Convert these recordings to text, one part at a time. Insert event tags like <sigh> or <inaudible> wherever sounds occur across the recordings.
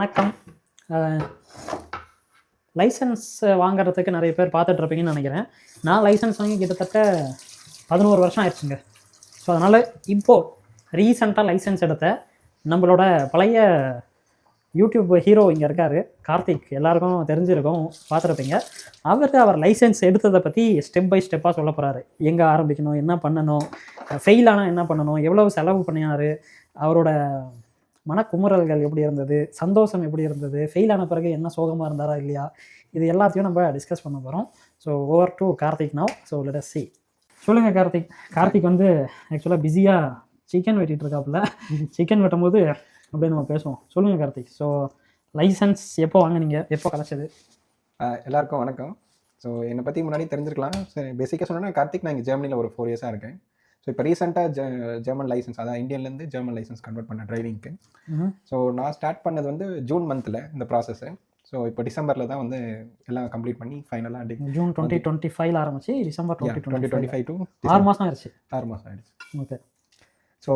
வணக்கம். லைசன்ஸ் வாங்குறதுக்கு நிறைய பேர் பார்த்துட்ருப்பீங்கன்னு நினைக்கிறேன். நான் லைசன்ஸ் வாங்கி கிட்டத்தட்ட பதினோரு வருஷம் ஆயிடுச்சுங்க. ஸோ அதனால் இப்போது ரீசண்டாக லைசன்ஸ் எடுத்த நம்மளோட பழைய யூடியூப் ஹீரோ இங்கே இருக்கார் கார்த்திக். எல்லாருக்கும் தெரிஞ்சிருக்கும் பார்த்துருப்பீங்க. அவர் அவர் லைசன்ஸ் எடுத்ததை பற்றி ஸ்டெப் பை ஸ்டெப்பாக சொல்ல போகிறாரு எங்கே ஆரம்பிக்கணும் என்ன பண்ணணும் ஃபெயில் ஆனால் என்ன பண்ணணும் எவ்வளவு செலவு பண்ணினார் அவரோட மனக்குமுறல்கள் எப்படி இருந்தது? சந்தோஷம் எப்படி இருந்தது? ஃபெயில் ஆன பிறகு என்ன சோகமாக இருந்தாரா இல்லையா? இது எல்லாத்தையும் நம்ம டிஸ்கஸ் பண்ண போகிறோம் so over to Karthik now so let see சொல்லுங்கள் கார்த்திக். கார்த்திக் வந்து ஆக்சுவலாக பிஸியாக சிக்கன் வெட்டிட்டு இருக்காப்புல. <laughs> சிக்கன் வெட்டும் போது அப்படியே நம்ம பேசுவோம். சொல்லுங்கள் கார்த்திக். ஸோ லைசன்ஸ் எப்போ வாங்குனீங்க? எப்போ கிடச்சது எல்லாருக்கும் வணக்கம். ஸோ என்னை பற்றி முன்னாடி தெரிஞ்சிருக்கலாம். பேசிக்காக சொன்னா கார்த்திக் நான் இங்கே ஜெர்மனியில் ஒரு ஃபோர் இயர்ஸாக இருக்கேன். ஸோ இப்போ ரீசெண்டாக ஜெ ஜெர்மன் லைசன்ஸ் அதான் இந்தியன்லேருந்து ஜெர்மன் லைசன்ஸ் கன்வெர்ட் பண்ணேன் டிரைவிங்க்கு. ஸோ நான் ஸ்டார்ட் பண்ணது வந்து ஜூன் மந்தில் இந்த ப்ராசஸ்ஸு ஸோ இப்போ டிசம்பரில் தான் வந்து எல்லாம் கம்ப்ளீட் பண்ணி ஃபைனலாக ஜூன் டுவெண்ட்டி டுவெண்ட்டி ஃபைவ்ல ஆரம்பிச்சு December twenty twenty twenty twenty five to ஆறு மாதம் ஆயிடுச்சு ஆறு மாதம் ஆயிடுச்சு ஓகே ஸோ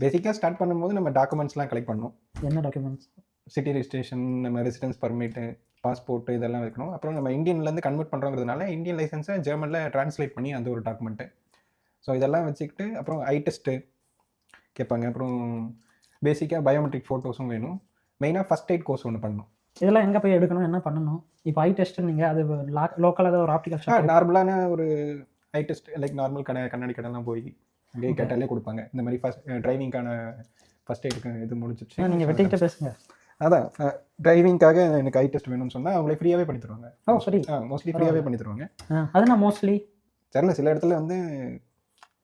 பேசிக்காக ஸ்டார்ட் பண்ணும்போது நம்ம டாக்குமெண்ட்ஸ்லாம் கலெக்ட் பண்ணோம் என்ன டாக்குமெண்ட்ஸ் சிட்டி ரெஜிஸ்ட்ரேஷன் நம்ம ரெசிடென்ஸ் பர்மிட்டு பாஸ்போர்ட் இதெல்லாம் வைக்கணும். அப்புறம் நம்ம இந்தியன்லேருந்து கன்வெர்ட் பண்ணுறோங்கிறதுனால இந்தியன் லைசன்ஸை ஜெர்மனில் ட்ரான்ஸ்லேட் பண்ணி அந்த ஒரு டாக்குமெண்ட்டு ஸோ இதெல்லாம் வச்சுக்கிட்டு அப்புறம் ஐ டெஸ்ட்டு கேட்பாங்க. அப்புறம் பேசிக்காக பயோமெட்ரிக் ஃபோட்டோஸும் வேணும். மெயினாக ஃபஸ்ட் எய்ட் கோர்ஸ் ஒன்று பண்ணணும். இதெல்லாம் எங்கே போய் எடுக்கணும்? என்ன பண்ணணும்? இப்போ ஐ டெஸ்ட் நீங்கள் அது லோக்கல் ஏதாவது ஒரு ஆப்டிக்கல் ஷாப் நார்மலான ஒரு ஐ டெஸ்ட் லைக் நார்மல் கடை கண்ணாடி கடைலாம் போய் அப்படியே கேட்டாலே கொடுப்பாங்க. இந்த மாதிரி ஃபஸ்ட் டிரைவிங்க்கான ஃபஸ்ட் எய்டுக்கு இது முடிஞ்சிச்சு நீங்கள் வெட்டிக்கிட்டே பேசுங்க. அதான் டிரைவிங்காக எனக்கு ஐ டெஸ்ட் வேணும்னு சொன்னால் அவங்களே ஃப்ரீயாகவே பண்ணி தருவாங்க ஓ சரி. மோஸ்ட்லி ஃப்ரீயாகவே பண்ணி தருவாங்க அது நான் மோஸ்ட்லி தெரில சில இடத்துல வந்து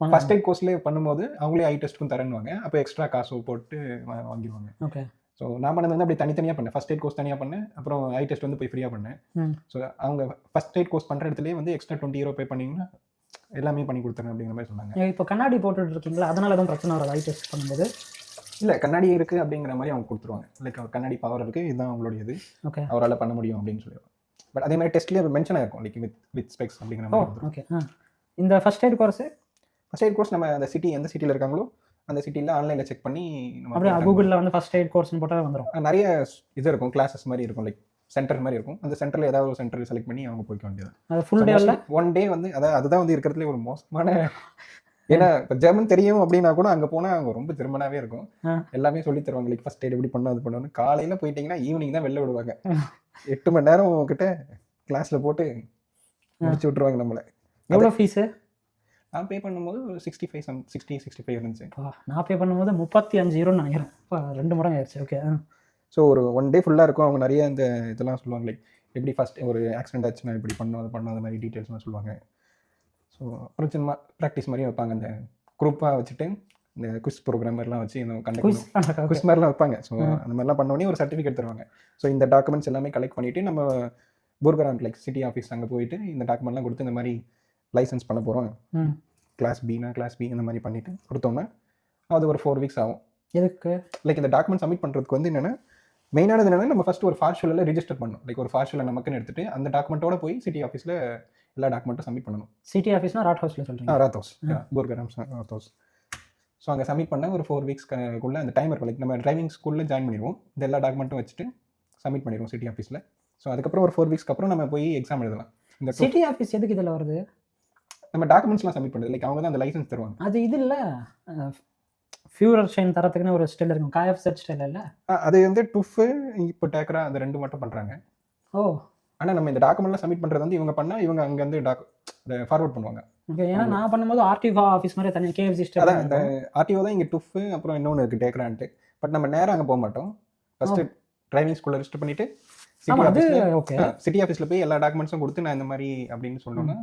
ஃபர்ஸ்ட் எய்ட் கோர்ஸ்லேயே பண்ணும்போது அவங்களே ஐ டெஸ்ட்டுக்கும் தரேன்னுவாங்க. அப்போ எக்ஸ்ட்ரா காசு போட்டு வாங்கிடுவாங்க. ஓகே ஸோ நான் பண்ணது வந்து அப்படி தனித்தனியாக பண்ணேன். ஃபர்ஸ்ட் எய்ட் கோர்ஸ் தனியாக பண்ணேன். அப்புறம் ஐ டெஸ்ட் வந்து போய் ஃப்ரீயாக பண்ணேன். ஸோ அவங்க ஃபர்ஸ்ட் எய்ட் கோர்ஸ் பண்ணுற இடத்துலயே வந்து எக்ஸ்ட்ரா டுவெண்ட்டி யூரோ பே பண்ணிங்கன்னா எல்லாமே பண்ணி கொடுத்துறேன் அப்படிங்கிற மாதிரி சொன்னாங்க. இப்போ கண்ணாடி போட்டுட்டு இருக்கீங்களா? அதனால எதுவும் பிரச்சனை வராது ஐ டெஸ்ட் பண்ணும்போது. இல்லை கண்ணாடி இருக்குது அப்படிங்கிற மாதிரி அவங்க கொடுத்துருவாங்க. லைக் கண்ணாடி பவர் இருக்குது இதுதான் அவங்களுடைய இது ஓகே அவரால் பண்ண முடியும் அப்படின்னு சொல்லிடுவாங்க பட் அதே மாதிரி டெஸ்ட்லேயே மென்ஷன் ஆயிருக்கும். லைக் வித் வித் ஸ்பெக்ஸ் அப்படிங்கிற மாதிரி ஓகே இந்த first aid course first aid course நம்ம அந்த சிட்டி எந்த சிட்டியில் இருக்காங்களோ அந்த சிட்டியில் ஆன்லைனில் செக் பண்ணி அப்படியே கூகுளில் வந்து ஃபர்ஸ்ட் எய்ட் கோர்ஸ்னு போட்டால் வந்துடும். நிறைய இது இருக்கும் கிளாஸஸ் மாதிரி இருக்கும் லைக் சென்டர் மாதிரி இருக்கும். அந்த சென்டரில் ஏதாவது ஒரு சென்டர் செலக்ட் பண்ணி அவங்க போய்க்க வேண்டியது அது ஃபுல் டேவில் ஒன் டே வந்து அதான் அதுதான் வந்து இருக்கிறதுலே ஒரு மோசமான <laughs> ஏன்னா இப்போ ஜெர்மன் தெரியும் அப்படின்னா கூட அங்கே போனால் அவங்க ரொம்ப ஜெர்மனாகவே இருக்கும். எல்லாமே சொல்லி தருவாங்க லைக் ஃபர்ஸ்ட் எய்ட் எப்படி பண்ணணும் அது பண்ணணும் காலையில் போயிட்டீங்கன்னா ஈவினிங் தான் வெளில விடுவாங்க. எட்டு மணி நேரம் கிட்ட கிளாஸில் போட்டு முடிச்சு விட்ருவாங்க நம்மளை. எவ்வளோ ஃபீஸு நான் பே பண்ணும்போது ஒரு sixty five some sixty sixty five இருந்துச்சு நான் பே பண்ணும்போது முப்பத்தி அஞ்சு யூரோன்னு நினைக்கிறேன் ரெண்டு மடங்கு ஆயிடுச்சு ஓகே ஸோ ஒரு ஒன் டே ஃபுல்லாக இருக்கும். அவங்க நிறைய இந்த இதெல்லாம் சொல்லுவாங்க. லைக் எப்படி ஃபஸ்ட் ஒரு ஆக்சிடென்ட் ஆச்சுன்னா இப்படி பண்ணணும் அது பண்ணணும் அந்த மாதிரி டீட்டெயில்ஸ்லாம் சொல்லுவாங்க. ஸோ அப்புறம் சும்மா ப்ராக்டிஸ் மாதிரியும் வைப்பாங்க. அந்த குரூப்பாக வச்சுட்டு இந்த குவிஸ் ப்ரோக்ராம் மாதிரிலாம் வச்சு இந்த கண்டக்ட் குவிஸ் மாதிரிலாம் வைப்பாங்க. ஸோ அந்த மாதிரிலாம் பண்ண உடனே ஒரு சர்டிஃபிகேட் தருவாங்க. ஸோ இந்த டாக்குமெண்ட்ஸ் எல்லாமே கலெக்ட் பண்ணிவிட்டு நம்ம பூர்கரான் லைக் சிட்டி ஆஃபீஸ் அங்கே போயிட்டு இந்த டாக்குமெண்ட்லாம் கொடுத்து இந்த மாதிரி லைசன்ஸ் பண்ண போகிறோம் கிளாஸ் பினா கிளாஸ் பி இந்த மாதிரி பண்ணிவிட்டு கொடுத்தோம்னா அது ஒரு ஃபோர் வீக்ஸ் ஆகும். எதுக்கு? லைக் இந்த டாக்குமெண்ட் சப்மிட் பண்ணுறதுக்கு வந்து என்னென்னா மெயினானது என்னன்னா நம்ம ஃபர்ஸ்ட் ஒரு ஃபார்ஷுவலில் ரெஜிஸ்டர் பண்ணணும். லைக் ஒரு ஃபார்ஷுவலை நமக்குன்னு எடுத்துட்டு அந்த டாக்குமெண்ட்டோட போய் சிட்டி ஆஃபீஸில் எல்லா டாக்குமெண்ட்டும் சப்மிட் பண்ணணும். சிட்டி ஆஃபீஸ்னா ராட் ஹவுஸில் சொல்கிறீங்க ஆ ராத்தோஸ் பூர்கராம் ராத்தோஸ் ஸோ அங்கே சப்மிட் பண்ண ஒரு ஃபோர் வீக்ஸ்க்குள்ள அந்த டைம் இருக்கும் லைக் நம்ம டிரைவிங் ஸ்கூலில் ஜாயின் பண்ணிடுவோம். இந்த எல்லா டாக்குமெண்ட்டும் வச்சுட்டு சப்மிட் பண்ணிடுவோம் சிட்டி ஆஃபீஸில் ஸோ அதுக்கப்புறம் ஒரு ஃபோர் வீக்ஸ்க்கு அப்புறம் நம்ம போய் எக்ஸாம் எழுதலாம். இந்த சிட்டி ஆஃபீஸ் எதுக்கு இதில் வருது? நம்ம டாக்குமெண்ட்ஸ்லாம் சப்மிட் பண்ணுறது லைக் அவங்க தான் அந்த லைசன்ஸ் தருவாங்க. அது இது இல்லை. ஃபியூரர் ஷைன் தரத்துக்குன்னு ஒரு ஸ்டைல் இருக்கும். காயப் செட் ஸ்டைல் இல்லை? அது வந்து டுஃபு இப்போ டேக்கரா அந்த ரெண்டு மட்டும் பண்ணுறாங்க ஓ. ஆனால் நம்ம இந்த டாக்குமெண்ட்லாம் சப்மிட் பண்ணுறது வந்து இவங்க பண்ணால் இவங்க அங்கேருந்து டாக் ஃபார்வர்ட் பண்ணுவாங்க. ஓகே ஏன்னா நான் பண்ணும்போது ஆர்டிஓ ஆஃபீஸ் மாதிரி தனியாக கேஎஃப்சி அதான் இந்த ஸ்டைல் ஆர்டிஓ தான் இங்கே டுஃபு அப்புறம் இன்னொன்று இருக்குது டேக்ரான்ட்டு பட் நம்ம நேராக அங்கே போக மாட்டோம். ஃபஸ்ட்டு டிரைவிங் ஸ்கூலில் ரெஜிஸ்டர் பண்ணிவிட்டு சிட்டி ஆஃபீஸில் சிட்டி ஆஃபீஸில் போய் எல்லா டாக்குமெண்ட்ஸும் கொடுத்து நான் இந்த மாதிரி அப்படின்னு சொன்னோன்னா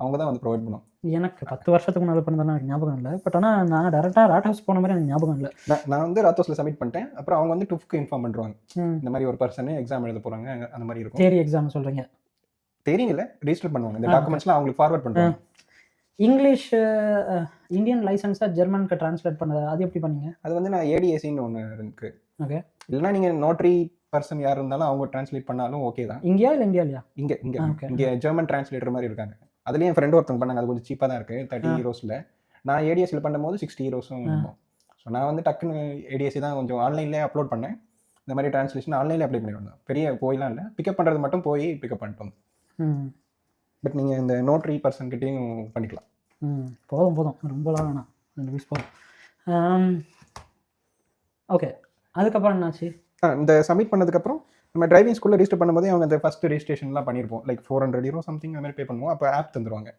அவங்க தான் வந்து ப்ரொவைட் பண்ணுவோம் எனக்கு பத்து வருஷத்துக்கு முன்னாடி பண்ணதெல்லாம் எனக்கு ஞாபகம் இல்லை. பட் ஆனால் நான் டேரெக்டாக ராட் ஹவுஸ் போன மாதிரி எனக்கு ஞாபகம் இல்லை. நான் வந்து ராத்தோஸில் சப்மிட் பண்ணிட்டேன். அப்புறம் அவங்க வந்து டுஃப்க்கு இன்ஃபார்ம் பண்ணுறாங்க ம். இந்த மாதிரி ஒரு பர்சன் எக்ஸாம் எழுத போகிறாங்க அந்த மாதிரி இருக்கும். தியரி எக்ஸாம் சொல்கிறீங்க தெரியல. ரெஜிஸ்டர் பண்ணுவாங்க. இந்த டாக்குமெண்ட்ஸ்லாம் அவங்களுக்கு ஃபார்வர்ட் பண்ணுறாங்க இங்கிலீஷ் இந்தியன் லைசன்ஸை ஜெர்மனுக்கு ட்ரான்ஸ்லேட் பண்ணது? அது எப்படி பண்ணீங்க? அது வந்து நான் ஏடிஎஸ்சின்னு ஒன்று இருக்கு. Okay. இல்லைன்னா நீங்கள் நோட்ரி பர்சன் யார் இருந்தாலும் அவங்க ட்ரான்ஸ்லேட் பண்ணாலும் ஓகே தான். இந்தியா இல்லை இந்தியாலையா? இங்கே இங்கே. இங்கே ஜெர்மன் டிரான்ஸ்லேட்டர் மாதிரி இருக்காங்க. அதுலேயும் என் ஃப்ரெண்ட் ஒருத்தவங்க பண்ணாங்க. அது கொஞ்சம் சீப்பாக தான் இருக்குது தேர்ட்டி. ஹீரோஸில் நான் ஏடிஎஸ்சில் பண்ணும்போது சிக்ஸ்டி ஹீரோஸும். ஸோ நான் வந்து டக்குன்னு ஏடிஎஸ்சி தான் கொஞ்சம் ஆன்லைன்லேயே அப்லோட் பண்ணேன். இந்த மாதிரி டிரான்ஸ்லேஷன் ஆன்லைனில் அப்ளை பண்ணி வந்தோம் பெரிய போயெலாம் இல்லை. பிக்கப் பண்ணுறது மட்டும் போய் பிக்கப் பண்ணிட்டு வந்தோம் ம். பட் நீங்கள் இந்த நோட்ரி பர்சன் கிட்டேயும் பண்ணிக்கலாம். ம். போதும் போதும். ரொம்பலாம் வேணாம். ரெண்டு பீஸ் போதும். ஓகே அதுக்கப்புறம் என்னாச்சு? இந்த சப்மிட் பண்ணதுக்கப்புறம் நம்ம டிரைவிங் ஸ்கூலில் ரெஜிஸ்டர் பண்ணும்போதே அவங்க அந்த ஃபஸ்ட் ரெஜிஸ்ட்ரேஷன்லாம் பண்ணியிருப்போம் like four hundred euro something அந்த மாதிரி பே பண்ணுவோம். அப்போ ஆப் தந்துருவாங்க.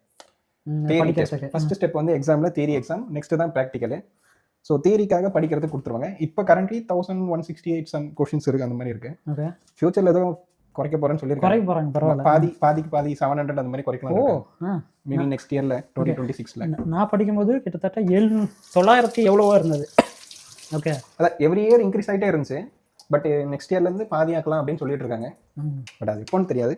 தேரி ஃபர்ஸ்ட் ஸ்டெப் வந்து எக்ஸாமில் தேரி எக்ஸாம் நெக்ஸ்ட் தான் ப்ராக்டிக்கல் ஸோ தேரிக்காக படிக்கிறதுக்கு கொடுத்துருவாங்க. இப்போ currently thousand one sixty eight some questions இருக்குது அந்த மாதிரி இருக்குது ஓகே ஃபியூச்சரில் எதுவும் குறைக்க போகிறேன்னு சொல்லியிருக்காங்க. பாதி பாதிக்கு பாதி செவன் ஹண்ட்ரட் அந்த மாதிரி குறைக்கலாம் மேபி நெக்ஸ்ட் இயரில் டுவெண்ட்டி டுவெண்ட்டி சிக்ஸில் நான் படிக்கும்போது கிட்டத்தட்ட ஏழு தொள்ளாயிரத்தி எவ்வளவோ இருந்தது. ஓகே அதான் எவ்ரி இயர் இன்க்ரீஸ் ஆகிட்டே இருந்துச்சு. பட் நெக்ஸ்ட் இயர்லேருந்து பாதியாக்கலாம் அப்படின்னு சொல்லிட்டு இருக்காங்க. பட் அது எப்போன்னு தெரியாது.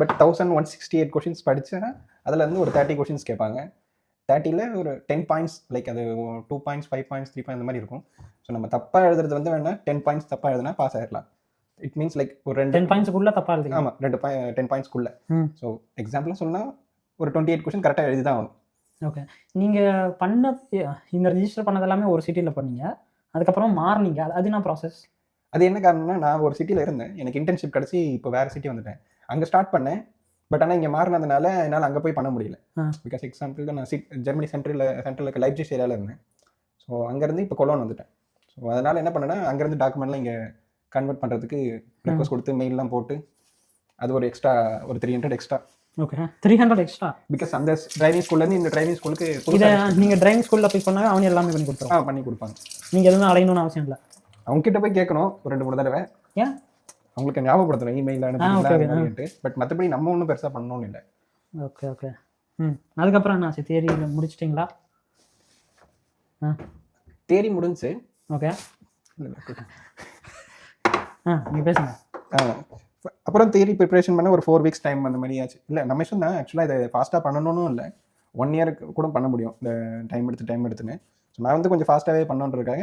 But thousand one sixty eight questions படித்தா அதில் இருந்து ஒரு தேர்ட்டி கொஷின்ஸ் கேட்பாங்க. தேர்ட்டியில் ஒரு டென் பாயிண்ட்ஸ் லைக் அது two points five points three point அந்த மாதிரி இருக்கும். ஸோ நம்ம தப்பாக எழுதுறது வந்து வேணா டென் பாயிண்ட்ஸ் தப்பாக எழுதுனா பாஸ் ஆயிடலாம் இட் மீன்ஸ் லைக் ஒரு ரெண்டு டென் பாயிண்ட்ஸுக்குள்ளே தப்பாக எழுதிக்கலாம் ஆமாம் ரெண்டு பாய் டென் பாயிண்ட்ஸ்க்குள்ள ஸோ எக்ஸாம்பிளாக சொன்னால் ஒரு டுவெண்ட்டி எயிட் கொஷின் கரெக்டாக எழுதி தான் ஆகணும். ஓகே நீங்கள் பண்ணது இந்த ரிஜிஸ்டர் பண்ணது எல்லாமே ஒரு சிட்டியில் பண்ணீங்க. அதுக்கப்புறம் மாறினீங்க. அது அது என்ன ப்ராசஸ் அது என்ன காரணம்னா நான் ஒரு சிட்டியில் இருந்தேன். எனக்கு இன்டர்ன்ஷிப் கிடச்சி இப்போ வேறு சிட்டி வந்துட்டேன். அங்கே ஸ்டார்ட் பண்ணேன். பட் ஆனால் இங்கே மாறினதுனால என்னால் அங்கே போய் பண்ண முடியல. பிகாஸ் எக்ஸாம்பிளுக்கு நான் சிட் ஜெர்மனி சென்ட்ரலில் சென்ட்ரல் இருக்க லைப்ஜிஸ் ஏரியாவில் இருந்தேன். ஸோ அங்கேருந்து இப்போ கொலோன் வந்துட்டேன். ஸோ அதனால் என்ன பண்ணேன்னா அங்கேருந்து டாக்குமெண்ட்லாம் இங்கே கன்வெர்ட் பண்ணுறதுக்கு ரெக்வஸ்ட் கொடுத்து மெயிலெலாம் போட்டு அது ஒரு எக்ஸ்ட்ரா ஒரு three hundred extra okay three hundred extra because அந்த டிரைவிங் ஸ்கூல்லேருந்து இந்த டிரைவிங் ஸ்கூலுக்கு இதை நீங்கள் டிரைவிங் ஸ்கூலில் போய் பண்ணால் அவன் எல்லாமே பண்ணி கொடுத்துருவான் பண்ணி கொடுப்பாங்க. நீங்கள் எதுவும் அலையணும்னு அவசியம் இல்லை. அவங்க கிட்ட போய் கேட்கணும் ஒரு ரெண்டு மூணு தடவை. ஏன்? அவங்களுக்கு ஞாபகப்படுத்தணும் இமெயில் அனுப்பிட்டு பட் மற்றபடி நம்ம ஒன்றும் பெருசாக பண்ணணும்னு இல்லை. Okay okay. ம். அதுக்கப்புறம் என்னாச்சு தேரியில் முடிச்சிட்டிங்களா? ஆ. தேரி முடிஞ்சு. ஓகே. ஆ நீங்கள் பேசுங்க. அப்புறம் தேரி ப்ரிப்பரேஷன் பண்ண ஒரு ஃபோர் வீக்ஸ் டைம் அந்த மாதிரி ஆச்சு. இல்லை நம்ம இஷ்டம் தான் ஆக்சுவலாக இதை ஃபாஸ்ட்டாக பண்ணணும்னு இல்லை. ஒன் இயருக்கு கூட பண்ண முடியும் இந்த டைம் எடுத்து டைம் எடுத்துன்னு. ஸோ நான் வந்து கொஞ்சம் ஃபாஸ்ட்டாகவே பண்ணணுன்றதுக்காக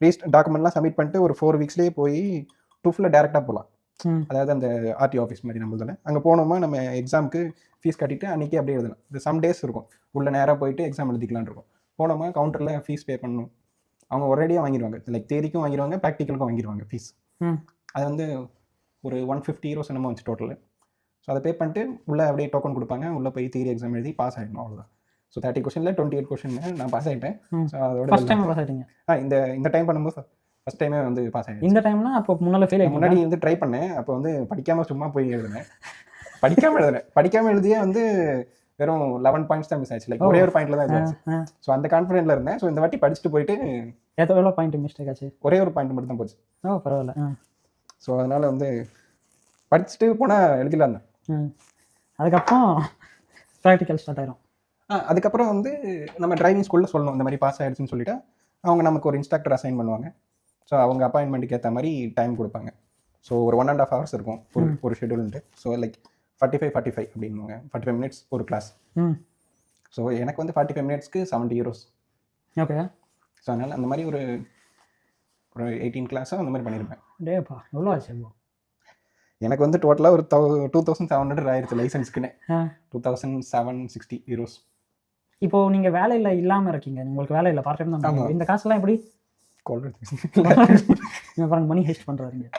ரீஸ்ட் டாக்குமெண்ட்லாம் சப்மிட் பண்ணிட்டு ஒரு ஃபோர் வீக்ஸ்லேயே போய் டூஃபில் டேரெக்டாக போகலாம் அதாவது அந்த ஆர்டி ஆஃபீஸ் மாதிரி நம்மளதில் அங்கே போனோமா நம்ம எக்ஸாமுக்கு ஃபீஸ் கட்டிட்டு அன்றைக்கி அப்படியே எழுதலாம். இது சம் டேஸ் இருக்கும். உள்ள நேராக போயிட்டு எக்ஸாம் எழுதிக்கலாம்னு இருக்கும். போனோமா கவுண்டரில் ஃபீஸ் பே பண்ணணும். அவங்க ஒரேடியாக வாங்கிடுவாங்க. லைக் தேரிக்கும் வாங்கிடுவாங்க ப்ராக்டிக்கலுக்கும் வாங்கிடுவாங்க ஃபீஸ் அது வந்து ஒரு ஒன் ஃபிஃப்டி ஹீரோஸ் என்னமோ வந்துச்சு டோட்டல் ஸோ அதை பே பண்ணிட்டு உள்ளே அப்படியே டோக்கன் கொடுப்பாங்க. உள்ளே போய் தியரி எக்ஸாம் எழுதி பாஸ் ஆகிடணும் அவ்வளோதான் ஸோ தேர்ட்டி கொஷனில் டுவெண்ட்டி எயிட் கொஷின் நான் பாஸ் ஆகிட்டேன். ஸோ அதோட ஃபர்ஸ்ட் டைம் பாஸ் ஆகிட்டீங்க ஆ இந்த இந்த டைம் பண்ணும்போது ஃபஸ்ட் டைமே வந்து பாஸ் ஆகிட்டேன் இந்த டைம்னா அப்போ முன்னால் ஃபெயில் முன்னாடி வந்து ட்ரை பண்ணேன். அப்போ வந்து படிக்காமல் சும்மா போய் எழுதினேன். படிக்காமல் எழுதினேன் படிக்காமல் எழுதியே வந்து வெறும் லெவன் பாயிண்ட்ஸ் தான் மிஸ் ஆச்சு லைக் ஒரே ஒரு பாயிண்ட்ல தான் இருந்துச்சு ஸோ அந்த கான்ஃபிடென்ட்ல இருந்தேன். ஸோ இந்த வாட்டி படிச்சுட்டு போயிட்டு எவ்வளோ பாயிண்ட் மிஸ்டேக் ஆச்சு? ஒரே ஒரு பாயிண்ட் மட்டும் தான் போச்சு. ஓ பரவாயில்ல. ஸோ அதனால வந்து படிச்சுட்டு போனால் எழுதிடலாம் தான். அதுக்கப்புறம் ப்ராக்டிக்கல் ஸ்டார்ட் ஆயிரும். அதுக்கப்புறம் வந்து நம்ம டிரைவிங் ஸ்கூலில் சொல்லணும். இந்த மாதிரி பாஸ் ஆயிடுச்சுன்னு சொல்லிட்டு அவங்க நமக்கு ஒரு இன்ஸ்ட்ரக்டர் அசைன் பண்ணுவாங்க. ஸோ அவங்க அப்பாயின்மெண்ட்டுக்கு ஏற்ற மாதிரி டைம் கொடுப்பாங்க. ஸோ ஒரு ஒன் அண்ட் ஆஃப் ஹவர்ஸ் இருக்கும். ஒரு ஒரு scheduled so like forty five forty five அப்படின்வாங்க ஃபார்ட்டி ஃபைவ் மினிட்ஸ் ஒரு கிளாஸ் ஸோ எனக்கு வந்து ஃபார்ட்டி ஃபைவ் மினிட்ஸ்க்கு செவன்ட்டி ஹீரோஸ் ஓகே ஸோ அதனால் அந்த மாதிரி ஒரு ஒரு எயிட்டீன் கிளாஸாக அந்த மாதிரி பண்ணியிருப்பேன் டேப்பா எவ்வளோ ஆச்சு எனக்கு வந்து டோட்டலாக ஒரு தௌ டூ தௌசண்ட் செவன் ஹண்ட்ரட் ஆயிடுச்சு லைசன்ஸ்க்குன்னு two thousand seven sixty euros இப்போ நீங்கள் வேலையில் இல்லாமல் இருக்கீங்க. உங்களுக்கு வேலை இல்லை பார்ட் டைம் தான். இந்த காசுலாம் எப்படி? மணி ஹெஸ்ட்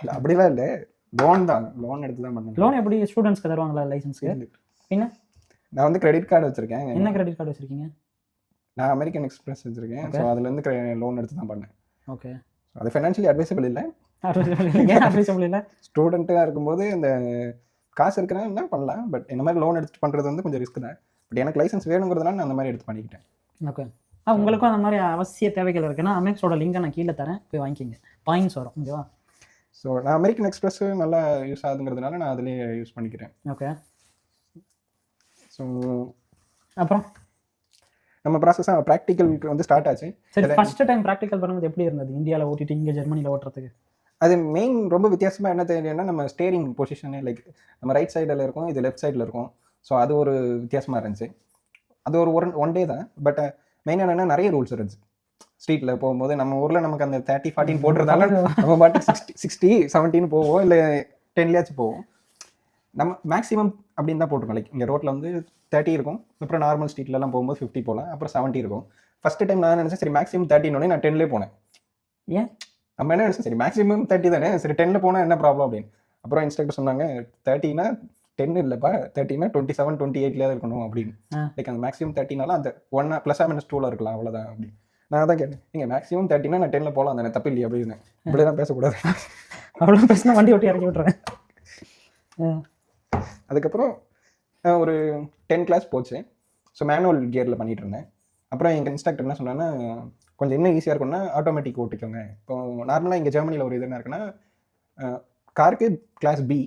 இல்லை அப்படிலாம் இல்லை. லோன் தான். லோன் எடுத்து தான் பண்ணேன் லோன் எப்படி ஸ்டூடெண்ட்ஸ்க்கு தருவாங்களா லைசன்ஸ்க்கு பின்ன? நான் வந்து கிரெடிட் கார்டு வச்சிருக்கேன். என்ன கிரெடிட் கார்டு வச்சிருக்கீங்க? நான் அமெரிக்கன் எக்ஸ்பிரஸ் வச்சிருக்கேன். ஸோ அதுலேருந்து லோன் எடுத்து தான் பண்ணேன். ஓகே அது ஃபைனான்ஷியலி அட்வைசபிள் இல்லை. அட்வைசபிள் இல்லை. ஸ்டூடெண்ட்டாக இருக்கும்போது இந்த காசு இருக்கிறேன்னா பண்ணலாம்? பட் இந்த மாதிரி லோன் எடுத்து பண்ணுறது வந்து கொஞ்சம் ரிஸ்க் தான். பட் எனக்கு லைசன்ஸ் வேணுங்கிறதுனால நான் அந்த மாதிரி எடுத்து பண்ணிக்கிட்டேன். ஓகே ஆ உங்களுக்கும் அந்த மாதிரி அவசிய தேவைகள் இருக்குன்னா அமெக்ஸோட லிங்கை நான் கீழே தரேன். போய் வாங்கிக்கிங்க. பாயிண்ட்ஸ் வரும் ஓகேவா? ஸோ நான் அமெரிக்கன் எக்ஸ்பிரஸ் நல்லா யூஸ் ஆகுதுங்கிறதுனால நான் அதிலே யூஸ் பண்ணிக்கிறேன். ஓகே ஸோ அப்புறம்? நம்ம ப்ராசஸாக ப்ராக்டிக்கலுக்கு வந்து ஸ்டார்ட் ஆச்சு. சரி ஃபர்ஸ்ட் டைம் ப்ராக்டிக்கல் பண்ணும்போது எப்படி இருந்தது? இந்தியாவில் ஓட்டிட்டு இங்கே ஜெர்மனியில் ஓட்டுறதுக்கு? அது மெயின் ரொம்ப வித்தியாசமாக என்ன தெரியும்னா நம்ம ஸ்டேரிங் பொசிஷனே லைக் நம்ம ரைட் சைடில் இருக்கும் இது லெஃப்ட் சைடில் இருக்கும். ஸோ அது ஒரு வித்தியாசமாக இருந்துச்சு. அது ஒரு ஒன் ஒன் டே தான். பட் மெயின் என்னென்னா நிறைய ரூல்ஸ் இருந்துச்சு. ஸ்ட்ரீட்டில் போகும்போது நம்ம ஊரில் நமக்கு அந்த தேர்ட்டி ஃபார்ட்டின் போட்டுறதால நம்ம பாட்டு சிக்ஸ்டி சிக்ஸ்டி செவன்டீன் போவோம். இல்லை டென்லேயாச்சும் போவோம். நம்ம மேக்ஸிமம் அப்படின்னு தான் போட்டிருக்கோம். லைக் இங்கே ரோட்டில் வந்து தேர்ட்டி இருக்கும். அப்புறம் நார்மல் ஸ்ட்ரீட்லலாம் போகும்போது ஃபிஃப்டி போகலாம் அப்புறம் செவன்ட்டி இருக்கும். ஃபஸ்ட்டு டைம் நான் நினச்சேன் சரி மேக்ஸிமம் தேர்ட்டினோடனே நான் டென்லேயே போனேன். ஏன்? நம்ம என்ன நினைச்சோம் சரி மேக்ஸிமம் தேர்ட்டி தானே? சரி டென்னில் போனால் என்ன ப்ராப்ளம் அப்படின்னு. அப்புறம் இன்ஸ்ட்ரக்டர் சொன்னாங்க தேர்ட்டினா டென் இல்லைப்பா தேர்ட்டினா டுவெண்ட்டி செவன் டுவெண்ட்டி எயிட்லேயே இருக்கணும் அப்படின்னு. லைக் அந்த மேக்ஸிமம் தேர்ட்டினால அந்த ஒன் ப்ளஸ் மினிஸ் டூவில் இருக்கலாம் அவ்வளோதான் அப்படின்னு. நான் தான் கேட்டேன் நீங்கள் மேக்ஸிமம் தேர்ட்டினா நான் டென்னில் போகலாம் தானே தப்பு இல்லையா? அப்படின்னு. இப்படிலாம் பேசக்கூடாது. <laughs> அவ்வளோ பேசினா வண்டி ஓட்டி இறக்கி விட்றேன் அதுக்கப்புறம் ஒரு டென் கிளாஸ் போச்சு. ஸோ மேனுவல் கியரில் பண்ணிட்டு இருந்தேன். அப்புறம் எங்கள் இன்ஸ்ட்ரக்டர் என்ன சொன்னாங்கன்னா கொஞ்சம் இன்னும் ஈஸியாக இருக்கும்னா ஆட்டோமேட்டிக் ஓட்டிக்கோங்க. இப்போ நார்மலாக இங்கே ஜெர்மனியில் ஒரு இது என்ன இருக்குன்னா காருக்கு கிளாஸ் பி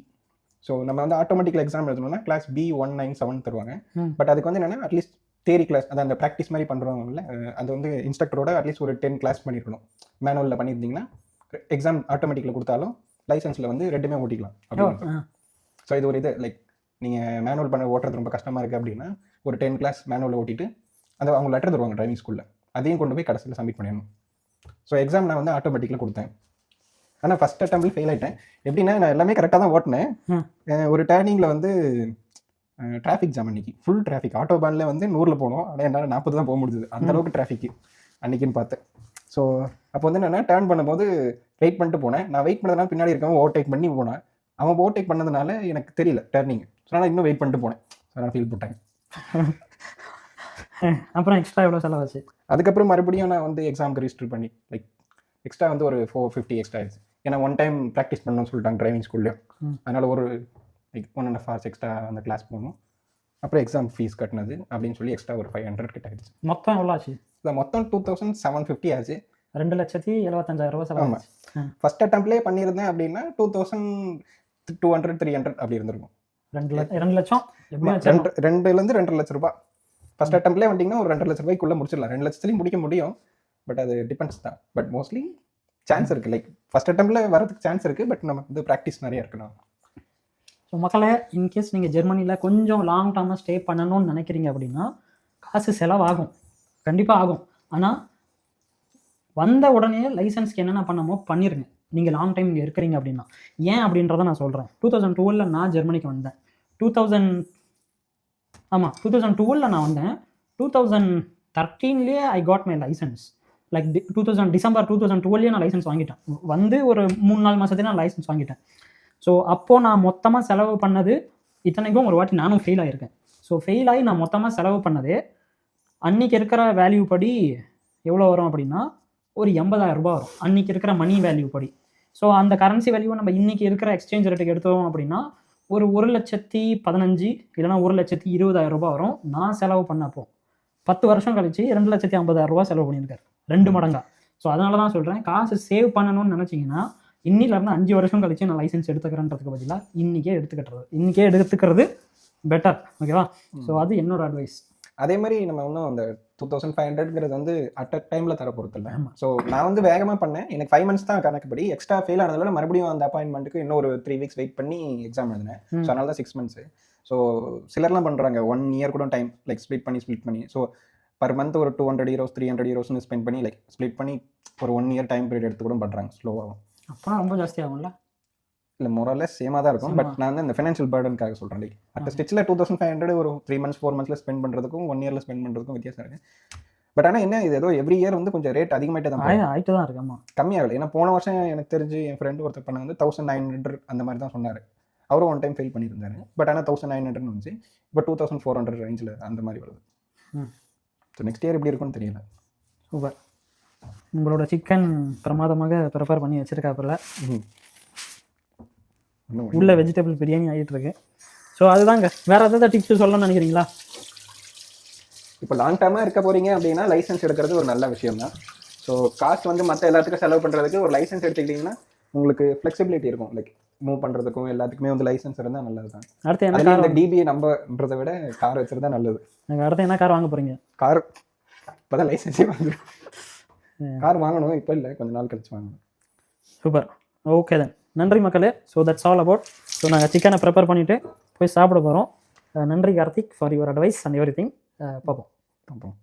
ஸோ நம்ம வந்து ஆட்டோமேட்டிக்கல் எக்ஸாம் எழுதணும்னா class B one nine seven தருவாங்க. பட் அதுக்கு வந்து என்னென்னா அட்லீஸ்ட் தேரி கிளாஸ் அது அந்த ப்ராக்டிஸ் மாதிரி பண்ணுறவங்கல்ல அது வந்து இன்ஸ்ட்ரக்டரோட அட்லீஸ்ட் ஒரு டென் கிளாஸ் பண்ணியிருக்கணும் மேனுவலில் பண்ணியிருந்தீங்கன்னா எக்ஸாம் ஆட்டோமேட்டிக்கில் கொடுத்தாலும் லைசன்ஸில் வந்து ரெண்டுமே ஓட்டிக்கலாம் அப்படின்னு ஸோ இது ஒரு இது லைக் நீங்கள் மேனுவல் பண்ண ஓட்டுறது ரொம்ப கஷ்டமாக இருக்குது அப்படின்னா ஒரு டென் கிளாஸ் மேனுவல் ஓட்டிட்டு அந்த அவங்க லெட்டர் தருவாங்க டிரைவிங் ஸ்கூலில் அதையும் கொண்டு போய் கடைசியில் சப்மிட் பண்ணிடணும். ஸோ எக்ஸாம் நான் வந்து ஆட்டோமேட்டிக்கில் கொடுத்தேன். ஆனால் ஃபஸ்ட் அட்டம்ப்ல ஃபெயில் ஆயிட்டேன். எப்படின்னா நான் எல்லாமே கரெக்டாக தான் ஓட்டினேன். ஒரு டேர்னிங்கில் வந்து டிராஃபிக் ஜாம் அன்னைக்கு. ஃபுல் டிராஃபிக் ஆட்டோபானில் வந்து நூறில் போனோம். ஆனால் என்னால் நாற்பது தான் போக முடிஞ்சது. அந்த ம். அளவுக்கு டிராஃபிக் அன்னைக்குன்னு பார்த்தேன். ஸோ அப்போ வந்து என்னென்னா டேர்ன் பண்ணும்போது வெயிட் பண்ணிட்டு போனேன். நான் வெயிட் பண்ணதுனால பின்னாடி இருக்கவன் ஓவர்டேக் பண்ணி போனேன். அவன் ஓவர்டேக் பண்ணதுனால எனக்கு தெரியல டேர்னிங் ஸோ நான் இன்னும் வெயிட் பண்ணிட்டு போனேன். ஸோ நான் ஃபீல் போட்டேன். அப்புறம் எக்ஸ்ட்ரா எவ்வளோ செலவாச்சு? அதுக்கப்புறம் மறுபடியும் நான் வந்து எக்ஸாமுக்கு ரிஜிஸ்டர் பண்ணி லைக் எக்ஸ்ட்ரா வந்து ஒரு ஃபோர் ஃபிஃப்டி எக்ஸ்ட்ரா ஆயிடுச்சு. ஏன்னா ஒன் டைம் ப்ராக்டிஸ் பண்ணணும்னு சொல்லிட்டாங்க டிரைவிங் ஸ்கூல்லையும். அதனால் ஒரு ஒன் அண்ட் ஹவர்ஸ் எக்ஸ்ட்ரா அந்த கிளாஸ் போகணும். அப்புறம் எக்ஸாம் ஃபீஸ் கட்டினது அப்படின்னு சொல்லி எக்ஸ்ட்ரா ஒரு ஃபைவ் ஹண்ட்ரட் கிட்ட ஆயிடுச்சு. மொத்தம் எவ்வளோ ஆச்சு? இல்லை மொத்தம் டூ தௌசண்ட் செவன் ஃபிஃப்டி ஆச்சு. ரெண்டு லட்சத்தி எழுபத்தஞ்சாயிரம் ரூபா செலவாச்சு. ஃபர்ஸ்ட் அட்டம்ப்ட்லேயே பண்ணியிருந்தேன் அப்படின்னா two thousand two hundred three hundred அப்படி இருந்திருக்கும். ரெண்டு லட்சம் ரெண்டு லட்சம்? ரெண்டு ரெண்டுலேருந்து ரெண்டரை லட்ச ரூபாய். ஃபர்ஸ்ட் அட்டம்ப்ட்லேயே வந்துட்டிங்கன்னா ஒரு ரெண்டரை லட்ச ரூபாய்க்குள்ளே முடிச்சிடலாம். ரெண்டு லட்சத்துலையும் முடிக்க முடியும். பட் அது டிபெண்ட்ஸ் தான். பட் மோஸ்ட்லி சான்ஸ் இருக்குது லைக் ஃபர்ஸ்ட் அட்டம்ப்ட்ல வரதுக்கு சான்ஸ் இருக்குது பட் நமக்கு வந்து ப்ராக்டிஸ் நிறைய இருக்கணும் ஸோ மக்களே இன்கேஸ் நீங்கள் ஜெர்மனியில் கொஞ்சம் லாங் டேர்மாக ஸ்டே பண்ணணும்னு நினைக்கிறீங்க அப்படின்னா காசு செலவாகும். கண்டிப்பாக ஆகும். ஆனால் வந்த உடனே லைசன்ஸ்க்கு என்னென்ன பண்ணமோ பண்ணிடுங்க நீங்கள் லாங் டைம் இங்கே இருக்கிறீங்க அப்படின்னா. ஏன் அப்படின்றத நான் சொல்கிறேன் டூ தௌசண்ட் டுவெலில் நான் ஜெர்மனிக்கு வந்தேன். டூ தௌசண்ட் ஆமாம் டூ தௌசண்ட் டுவெலில் நான் வந்தேன். Two thousand தேர்ட்டீன்லேயே I got my license like two thousand December two thousand டுவெல்லே நான் லைசன்ஸ் வாங்கிட்டேன். வந்து ஒரு மூணு நாலு மாதத்தையும் நான் லைசன்ஸ் வாங்கிட்டேன். ஸோ அப்போது நான் மொத்தமாக செலவு பண்ணது இத்தனைக்கும் ஒரு வாட்டி நானும் ஃபெயில் ஆகியிருக்கேன் ஸோ ஃபெயில் ஆகி நான் மொத்தமாக செலவு பண்ணது அன்றைக்கி இருக்கிற வேல்யூ படி எவ்வளோ வரும் அப்படின்னா ஒரு எண்பதாயிரம் ரூபா வரும். அன்றைக்கி இருக்கிற மணி வேல்யூ படி. ஸோ அந்த கரன்சி வேல்யூவை நம்ம இன்றைக்கி இருக்கிற எக்ஸ்சேஞ்ச் ரேட்டுக்கு எடுத்தோம் அப்படின்னா ஒரு ஒரு லட்சத்தி பதினஞ்சு இல்லைனா ஒரு லட்சத்தி இருபதாயிரம் ரூபாய் வரும். நான் செலவு பண்ணப்போ. பத்து வருஷம் கழிச்சு ரெண்டு லட்சத்தி ஐம்பதாயிரம் ரூபா செலவு பண்ணியிருக்காரு. ரெண்டு மடங்கா. ஸோ அதனால தான் சொல்கிறேன் காசு சேவ் பண்ணணும்னு நினச்சிங்கன்னா இன்னிலேருந்து அஞ்சு வருஷம் கழிச்சு நான் லைசன்ஸ் எடுத்துக்கிறேன்றதுக்கு பதிலாக இன்றைக்கே எடுத்துக்கிட்டுறது இன்றைக்கே எடுத்துக்கிறது பெட்டர் ஓகேவா ஸோ அது என்னோட அட்வைஸ் அதே மாதிரி நம்ம இன்னும் அந்த டூ தௌசண்ட் ஃபைவ் ஹண்ட்ரட்ங்கிறது வந்து அட் அ டைமில் தர பொறுத்து இல்லை. ஆமா. ஸோ நான் வந்து வேகமாக பண்ணேன். எனக்கு ஃபைவ் மந்த்ஸ் தான் கணக்குப்படி. எக்ஸ்ட்ரா ஃபெயில் ஆனதுனால மறுபடியும் அந்த அப்பாயின்மெண்ட்டுக்கு இன்னும் ஒரு த்ரீ வீக்ஸ் வெயிட் பண்ணி எக்ஸாம் எழுதினேன். ஸோ அதனால தான் சிக்ஸ் மந்த்ஸ் ஸோ சிலர்லாம் பண்ணுறாங்க ஒன் இயர் கூட டைம் லைக் ஸ்ப்ளிட் பண்ணி ஸ்ப்ளிட் பண்ணி. ஸோ பர் மந்த் ஒரு two hundred euros three hundred ஹீரோஸ்னு spend பண்ணி லைக் ஸ்ப்ளிட் பண்ணி ஒரு ஒன் இயர் டைம் பீரியட் எடுத்து கூட பண்ணுறாங்க ஸ்லோவாகும் அப்போனா ரொம்ப ஜாஸ்தி ஆகும்ல? இல்லை மொரலஸ் சேமாக தான் இருக்கும். பட் நான் வந்து இந்த ஃபினான்ஷியல் பேர்டனுக்காக சொல்கிறேன் லைக் அட். ஸ்டிச்சில் டூ தௌசண்ட் ஃபைவ் ஹண்ட்ரட் ஒரு த்ரீ மந்த்ஸ் ஃபோர் மந்த்ஸில் ஸ்பெண்ட் பண்ணுறதுக்கும் ஒன் இயரில் ஸ்பெண்ட் பண்ணுறதுக்கும் வித்தியாசம் இருக்குது பட் ஆனால் என்ன இது ஏதோ எவ்ரி இயர் வந்து கொஞ்சம் ரேட் அதிகமாகிட்டே தான் ஆயிட்டு தான் இருக்கு ஆமாம் கம்மியாகல. ஏன்னா போன வருஷம் எனக்கு தெரிஞ்சு என் ஃப்ரெண்டு ஒருத்தர் பண்ண வந்து தௌசண்ட் நைன் ஹண்ட்ரட் அந்த மாதிரி தான் சொன்னார். அவரும் ஒன் டைம் ஃபெயில் பண்ணியிருந்தாரு. பட் ஆனால் தௌசண்ட் நைன் ஹண்ட்ரட் வந்துச்சு. இப்போ டூ தௌசண்ட் ஃபோர் ஹண்ட்ரட் ரேஞ்சில் அந்த மாதிரி வருது. ஸோ நெக்ஸ்ட் இயர் எப்படி இருக்கும்னு தெரியல. சூப்பர் உங்களோட சிக்கன் பிரமாதமாக ப்ரிப்பேர் பண்ணி வச்சிருக்காப்புல. உள்ள வெஜிடபிள் பிரியாணி ஆகிட்டு இருக்கு ஸோ அதுதாங்க. வேற ஏதாவது டிப்ஸ் சொல்லணும்னு நினைக்கிறீங்களா? இப்போ லாங் டேர்மாக இருக்க போறீங்க அப்படின்னா லைசன்ஸ் எடுக்கிறது ஒரு நல்ல விஷயம் தான் ஸோ காஸ்ட் வந்து மற்ற எல்லாத்துக்கும் செலவு பண்ணுறதுக்கு ஒரு லைசன்ஸ் எடுத்துக்கிட்டிங்கன்னா உங்களுக்கு ஃப்ளெக்சிபிலிட்டி இருக்கும். லைக் மூவ் பண்ணுறதுக்கும் எல்லாத்துக்குமே வந்து லைசன்ஸ் இருந்தால் நல்லது தான் அடுத்து என்ன இந்த டிபிஏ நம்பன்றதை விட கார் வச்சுருந்தா நல்லது. எனக்கு அடுத்து என்ன கார் வாங்க போறீங்க? கார் இப்போ தான் லைசன்ஸே வாங்க. கார் வாங்கணும் இப்போ இல்லை கொஞ்ச நாள் கழிச்சு வாங்கணும். சூப்பர். ஓகே தென் நன்றி மக்களே. So that's all about so நாங்கள் சிக்கனை ப்ரிப்பேர் பண்ணிவிட்டு போய் சாப்பிட போகிறோம் நன்றி Karthik for your advice and everything பார்ப்போம். அப்புறம்